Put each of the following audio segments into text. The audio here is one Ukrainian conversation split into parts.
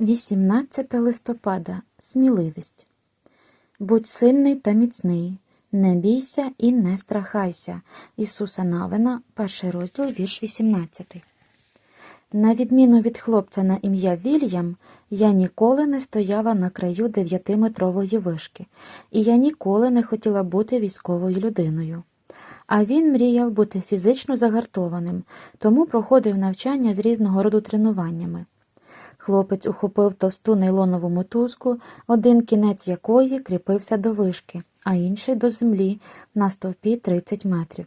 18 листопада. Сміливість. Будь сильний та міцний, не бійся і не страхайся. Ісуса Навина, перший розділ, вірш 18. На відміну від хлопця на ім'я Вільям, я ніколи не стояла на краю дев'ятиметрової вишки, і я ніколи не хотіла бути військовою людиною. А він мріяв бути фізично загартованим, тому проходив навчання з різного роду тренуваннями. Хлопець ухопив товсту нейлонову мотузку, один кінець якої кріпився до вишки, а інший до землі на стовпі 30 метрів.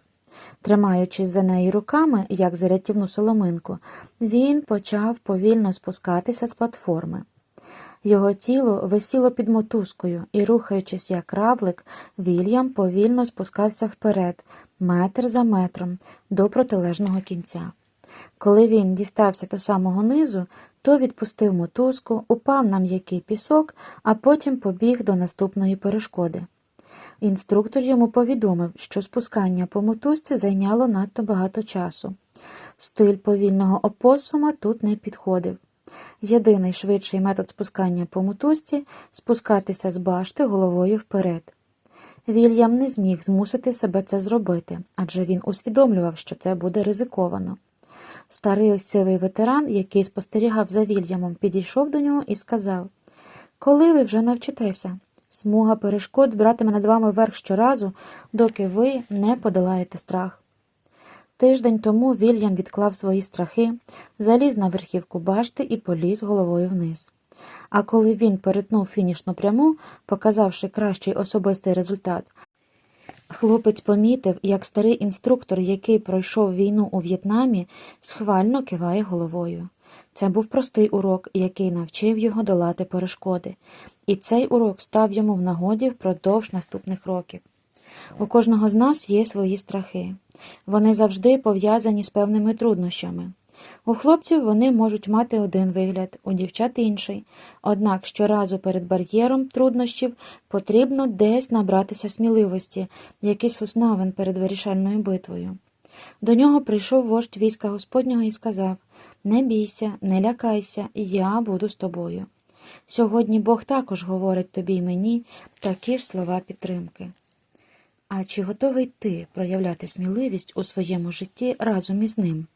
Тримаючись за неї руками, як за рятівну соломинку, він почав повільно спускатися з платформи. Його тіло висіло під мотузкою, і, рухаючись як равлик, Вільям повільно спускався вперед, метр за метром, до протилежного кінця. Коли він дістався до самого низу, то відпустив мотузку, упав на м'який пісок, а потім побіг до наступної перешкоди. Інструктор йому повідомив, що спускання по мотузці зайняло надто багато часу. Стиль повільного опосума тут не підходив. Єдиний швидший метод спускання по мотузці спускатися з башти головою вперед. Вільям не зміг змусити себе це зробити, адже він усвідомлював, що це буде ризиковано. Старий сивий ветеран, який спостерігав за Вільямом, підійшов до нього і сказав Коли ви вже навчитеся? Смуга перешкод братиме над вами верх щоразу, доки ви не подолаєте страх. Тиждень тому Вільям відклав свої страхи, заліз на верхівку башти і поліз головою вниз. А коли він перетнув фінішну пряму, показавши кращий особистий результат, хлопець помітив, як старий інструктор, який пройшов війну у В'єтнамі, схвально киває головою. Це був простий урок, який навчив його долати перешкоди, і цей урок став йому в нагоді впродовж наступних років. У кожного з нас є свої страхи. Вони завжди пов'язані з певними труднощами. У хлопців вони можуть мати один вигляд, у дівчат інший. Однак щоразу перед бар'єром труднощів потрібно десь набратися сміливості, якийсь уснавин перед вирішальною битвою. До нього прийшов вождь війська Господнього і сказав Не бійся, не лякайся, я буду з тобою. Сьогодні Бог також говорить тобі й мені такі ж слова підтримки. А чи готовий ти проявляти сміливість у своєму житті разом із ним?